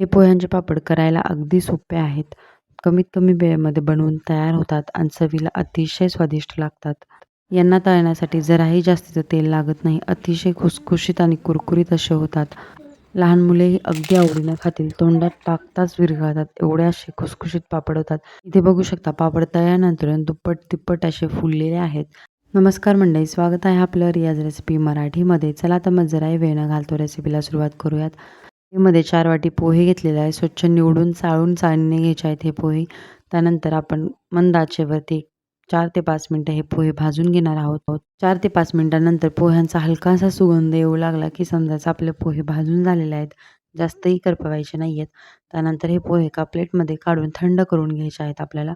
हे पोह्यांचे पापड करायला अगदी सोपे आहेत. कमीत कमी वेळेमध्ये बनवून तयार होतात आणि चवीला अतिशय स्वादिष्ट लागतात. यांना तळण्यासाठी जराही जास्तीचं तेल लागत नाही. अतिशय खुसखुशीत आणि कुरकुरीत असे होतात. लहान मुलेही अगदी आवडीनं खातील. तोंडात टाकताच विरघळतात एवढे असे खुसखुशीत पापड होतात. इथे बघू शकता पापड तळल्यानंतर दुप्पट तिप्पट असे फुललेले आहेत. नमस्कार मंडळी, स्वागत आहे आपलं रियाज रेसिपी मराठीमध्ये. चला तर मग जराही वेळ न घालतो रेसिपीला सुरुवात करूयात. मध्ये चार वाटी पोहे घेतलेले आहे. स्वच्छ निवडून चाळून चाळणीने घ्यायचे आहेत हे पोहे. त्यानंतर आपण मंद आचेवरती चार ते पाच मिनटं हे पोहे भाजून घेणार आहोत. चार ते पाच मिनिटांनंतर पोह्यांचा हलकासा सुगंध येऊ लागला की समजायचं आपले पोहे भाजून झालेले आहेत. जास्तही करपवायचे नाही आहेत. त्यानंतर हे पोहे एका प्लेटमध्ये काढून थंड करून घ्यायचे आहेत आपल्याला.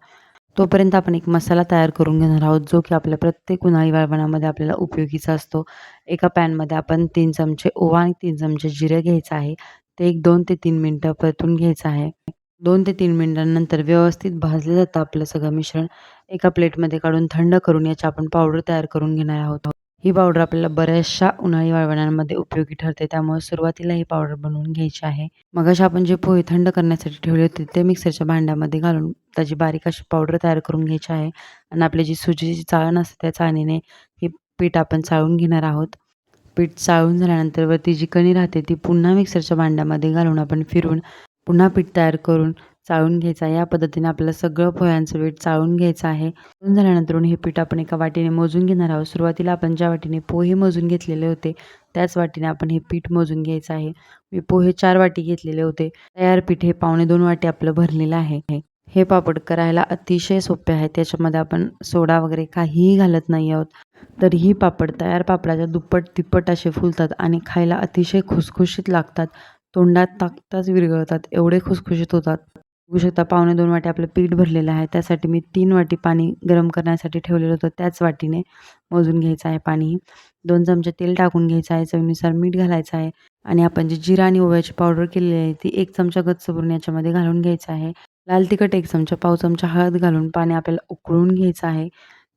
तोपर्यंत आपण एक मसाला तयार करून घेणार आहोत, जो की आपल्या प्रत्येक उन्हाळी वाळवणामध्ये आपल्याला उपयोगीचा असतो. एका पॅनमध्ये आपण तीन चमचे ओवा आणि तीन चमचे जिरे घ्यायचं आहे. ते एक दोन ते तीन मिनटं परतून घ्यायचं आहे. दोन ते तीन मिनिटांनंतर व्यवस्थित भाजलं जातं आपलं सगळं मिश्रण. एका प्लेटमध्ये काढून थंड करून याची आपण पावडर तयार करून घेणार आहोत. ही पावडर आपल्याला बऱ्याचशा उन्हाळी वाळवण्यांमध्ये उपयोगी ठरते. त्यामुळे सुरुवातीला ही पावडर बनवून घ्यायची आहे. मगाशी आपण जे पोहे थंड करण्यासाठी ठेवले होते ते मिक्सरच्या भांड्यामध्ये घालून त्याची बारीक अशी पावडर तयार करून घ्यायची आहे आणि आपली जी सुजीची चाळण असते त्या चाळणीने हे पीठ आपण चाळून घेणार आहोत. पीठ चाळून झाल्यानंतर वरती जी कणी राहते ती पुन्हा मिक्सरच्या भांड्यामध्ये घालून आपण फिरून पुन्हा पीठ तयार करून चाळून घ्यायचा आहे. या पद्धतीने आपल्याला सगळं पोह्यांचं पीठ चाळून घ्यायचं आहे. चाळून झाल्यानंतर हे पीठ आपण एका वाटीने मोजून घेणार आहोत. सुरुवातीला आपण ज्या वाटीने पोहे मोजून घेतलेले होते त्याच वाटीने आपण हे पीठ मोजून घ्यायचं आहे. मी पोहे चार वाटी घेतलेले होते. तयार पीठ हे पावणे दोन वाटी आपलं भरलेलं आहे. हे पापड करायला अतिशय सोपे आहे. त्याच्यामध्ये आपण सोडा वगैरे काहीही घालत नाही आहोत. तरीही पापड तयार पापडाच्या दुप्पट तिप्पट असे फुलतात आणि खायला अतिशय खुसखुशीत लागतात. तोंडात टाकताच विरघळतात एवढे खुसखुशीत होतात. बघू शकता पावणे दोन वाटी आपलं पीठ भरलेलं आहे. त्यासाठी मी तीन वाटी पाणी गरम करण्यासाठी ठेवलेलं होतं त्याच वाटीने मोजून घ्यायचं आहे पाणी. दोन चमचे तेल टाकून घ्यायचं आहे. चवीनुसार मीठ घालायचं आहे आणि आपण जी जिरा आणि ओव्याची पावडर केलेली आहे ती एक चमचा गच्च भरून याच्यामध्ये घालून घ्यायचं आहे. लाल तिखट एक चमचा, पाव चमचा हळद घालून पाणी आपल्याला उकळून घ्यायचं आहे.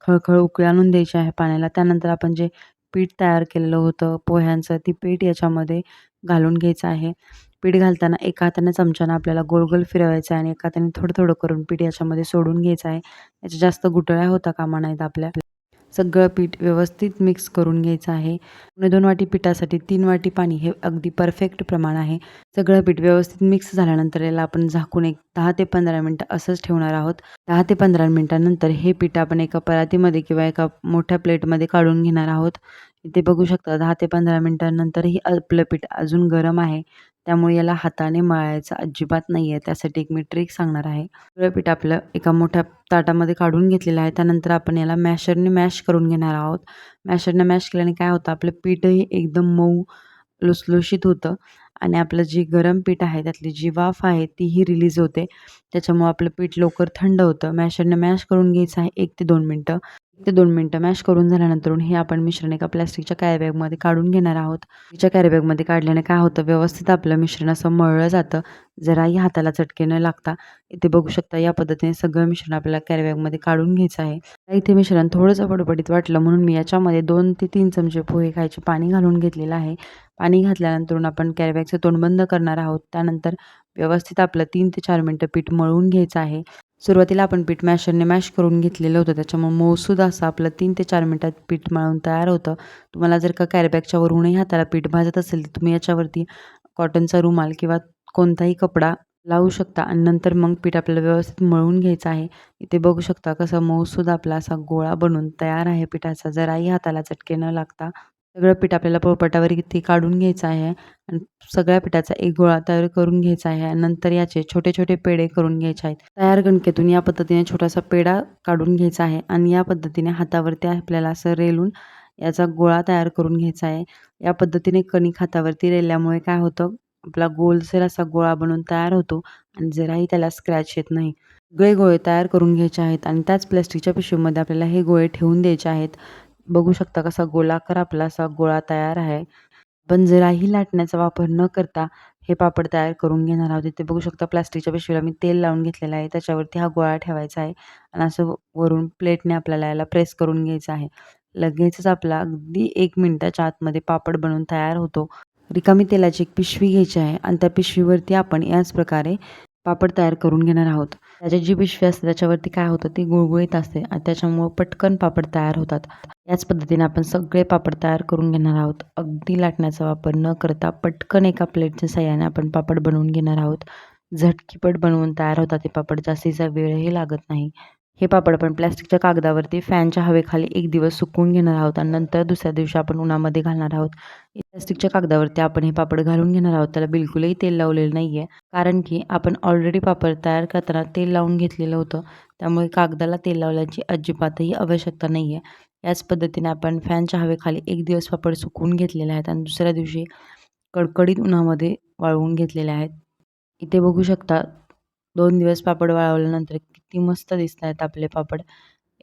खळखळ उकळी आणून द्यायची आहे पाण्याला. त्यानंतर आपण जे पीठ तयार केलेलं होतं पोह्यांचं ती पीठ याच्यामध्ये घालून घ्यायचं आहे. पीठ घालताना एका हाताने चमच्यानं आपल्याला गोल गोल फिरवायचं आहे आणि एका हाताने थोडं थोडं करून पीठ याच्यामध्ये सोडून घ्यायचं आहे. याच्या जास्त गुटळ्या होता कामा नाहीत आपल्या. सगळं पीठ व्यवस्थित मिक्स करून घ्यायचं आहे. दोन वाटी पिठासाठी तीन वाटी पाणी हे अगदी परफेक्ट प्रमाण आहे. सगळं पीठ व्यवस्थित मिक्स झाल्यानंतर याला आपण झाकून एक दहा ते पंधरा मिनटं असंच ठेवणार आहोत. दहा ते पंधरा मिनटानंतर हे पीठ आपण एका परातीमध्ये किंवा एका मोठ्या प्लेटमध्ये काढून घेणार आहोत. इथे बघू शकता दहा ते पंधरा मिनिटांनंतरही आपलं पीठ अजून गरम आहे. त्यामुळे याला हाताने मळायचं अजिबात नाही आहे. त्यासाठी एक मी ट्रिक सांगणार आहे. सगळं पीठ आपलं एका मोठ्या ताटामध्ये काढून घेतलेलं आहे. त्यानंतर आपण याला मॅशरने मॅश करून घेणार आहोत. मॅशरने मॅश केल्याने काय होतं आपलं पीठही एकदम मऊ लुसलुशीत होतं आणि आपलं जी गरम पीठ आहे त्यातली जी वाफ आहे तीही रिलीज होते. त्याच्यामुळं आपलं पीठ लवकर थंड होतं. मॅशरने मॅश करून घ्यायचं आहे एक ते दोन मिनटं. ते दोन मिनटं मॅश करून झाल्यानंतर हे आपण मिश्रण एका प्लॅस्टिकच्या कॅरीबॅगमध्ये काढून घेणार आहोत. तिच्या कॅरीबॅगमध्ये काढल्याने काय होतं व्यवस्थित आपलं मिश्रण असं मळलं जातं. जराही हाताला चटके न लागता. इथे बघू शकता या पद्धतीने सगळं मिश्रण आपल्याला कॅरीबॅगमध्ये काढून घ्यायचं आहे. इथे मिश्रण थोडंसं पडपडीत वाटलं म्हणून मी याच्यामध्ये दोन ते तीन चमचे पोहे खायचे पाणी घालून घेतलेलं आहे. पाणी घातल्यानंतर आपण कॅरीबॅगचं तोंड बंद करणार आहोत. त्यानंतर व्यवस्थित आपलं तीन ते चार मिनटं पीठ मळून घ्यायचं आहे. सुरुवातीला आपण पीठ मॅशरने मॅश करून घेतलेलं होतं. त्याच्यामुळे मऊसूद असं आपलं तीन ते चार मिनटात पीठ मळून तयार होतं. तुम्हाला जर का कॅरीबॅगच्या वरूनही हाताला पीठ भाजत असेल तर तुम्ही याच्यावरती कॉटनचा रुमाल किंवा कोणताही कपडा लावू शकता आणि नंतर मग पीठ आपल्याला व्यवस्थित मळून घ्यायचं आहे. इथे बघू शकता कसं मऊसूद आपला असा गोळा बनून तयार आहे पिठाचा. जराही हाताला चटके न लागता. सगळं पीठ आपल्याला पोळपाटावरती काढून घ्यायचं आहे आणि सगळ्या पिठाचा एक गोळा तयार करून घ्यायचा आहे. नंतर याचे छोटे छोटे पेढे करून घ्यायचे आहेत. तयार गणकेतून या पद्धतीने छोटासा पेढा काढून घ्यायचा आहे आणि या पद्धतीने हातावरती आपल्याला असं रेलून याचा गोळा तयार करून घ्यायचा आहे. या पद्धतीने कणिक हातावरती रेल्यामुळे काय होतं आपला गोलसर असा गोळा बनून तयार होतो आणि जराही त्याला स्क्रॅच येत नाही. सगळे गोळे तयार करून घ्यायचे आहेत आणि त्याच प्लॅस्टिकच्या पिशवीमध्ये आपल्याला हे गोळे ठेवून द्यायचे आहेत. बघू शकता कसा गोलाकार आपला असा गोळा तयार आहे. पण जराही लाटण्याचा वापर न करता हे पापड तयार करून घेणार आहोत. इथे बघू शकता प्लास्टिकच्या पिशवीला मी तेल लावून घेतलेलं आहे. त्याच्यावरती हा गोळा ठेवायचा आहे आणि असं वरून प्लेटने आपल्याला याला प्रेस करून घ्यायचं आहे. लगेचच आपला अगदी एक मिनिटाच्या आतमध्ये पापड बनवून तयार होतो. रिकामी तेलाची एक पिशवी घ्यायची आहे आणि त्या पिशवीवरती आपण याच प्रकारे पापड तयार करून घेणार आहोत. त्याची जी पिशवी असते त्याच्यावरती काय होतं ती गुळगुळीत असते आणि त्याच्यामुळं पटकन पापड तयार होतात. याच पद्धतीने आपण सगळे पापड तयार करून घेणार आहोत. अगदी लाटण्याचा वापर न करता पटकन एका प्लेटच्या साह्याने आपण पापड बनवून घेणार आहोत. झटकीपट बनवून तयार होतात ते पापड. जास्तीचा वेळही लागत नाही. हे पापड आपण प्लॅस्टिकच्या कागदावरती फॅनच्या हवेखाली एक दिवस सुकवून घेणार आहोत आणि नंतर दुसऱ्या दिवशी आपण उन्हामध्ये घालणार आहोत. प्लॅस्टिकच्या कागदावरती आपण हे पापड घालून घेणार आहोत. त्याला बिलकुलही तेल लावलेलं नाही आहे कारण की आपण ऑलरेडी पापड तयार करताना तेल लावून घेतलेलं होतं. त्यामुळे कागदाला तेल लावल्याची अजिबातही आवश्यकता नाही आहे याच पद्धतीने आपण फॅनच्या हवेखाली एक दिवस पापड सुकवून घेतलेले आहेत आणि दुसऱ्या दिवशी कडकडीत उन्हामध्ये वाळवून घेतलेले आहेत. इथे बघू शकता दोन दिवस पापड वाळवल्यानंतर किती मस्त दिसत आहेत आपले पापड.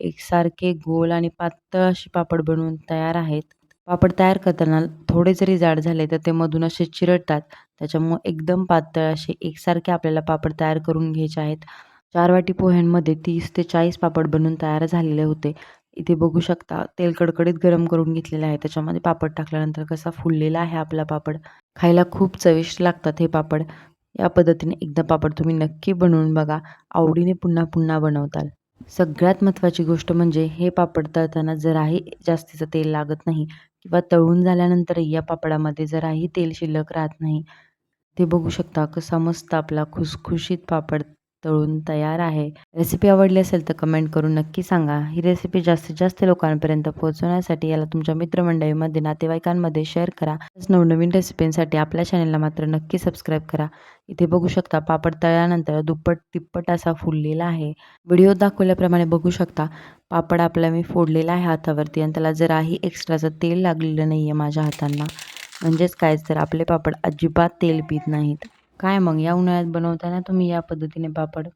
एकसारखे गोल आणि पातळ असे पापड बनवून तयार आहेत. पापड तयार करताना थोडे जरी जाड झाले तर ते मधून असे चिरडतात. त्याच्यामुळं एकदम पातळ असे एकसारखे आपल्याला पापड तयार करून घ्यायचे आहेत. चार वाटी पोह्यांमध्ये तीस ते चाळीस पापड बनवून तयार झालेले होते. इथे बघू शकता तेल कडकडीत गरम करून घेतलेलं आहे. त्याच्यामध्ये पापड टाकल्यानंतर कसा फुललेला आहे आपला पापड. खायला खूप चविष्ट लागतात हे पापड. या पद्धतीने एकदा पापड तुम्ही नक्की बनवून बघा. आवडीने पुन्हा पुन्हा बनवताल. सगळ्यात महत्त्वाची गोष्ट म्हणजे हे पापड तळताना जराही जास्तीचं तेल लागत नाही किंवा तळून झाल्यानंतरही या पापडामध्ये जराही तेल शिल्लक राहत नाही. ते बघू शकता कसा मस्त आपला खुसखुशीत पापड तळून तयार आहे. रेसिपी आवडली असेल तर कमेंट करून नक्की सांगा. ही रेसिपी जास्तीत जास्त लोकांपर्यंत पोहोचवण्यासाठी याला तुमच्या मित्रमंडळीमध्ये नातेवाईकांमध्ये शेअर करा. तसंच नवनवीन रेसिपींसाठी आपल्या चॅनलला मात्र नक्की सबस्क्राईब करा. इथे बघू शकता पापड तळल्यानंतर दुप्पट तिप्पट असा फुललेला आहे. व्हिडिओ दाखवल्याप्रमाणे बघू शकता पापड आपला मी फोडलेला आहे हातावरती आणि त्याला जराही एक्स्ट्राचं तेल लागलेलं नाही आहे माझ्या हातांना. म्हणजेच काय तर आपले पापड अजिबात तेल पित नाहीत. काय मग या उन्हाळ्यात बनवताना तुम्ही या पद्धतीने पापड?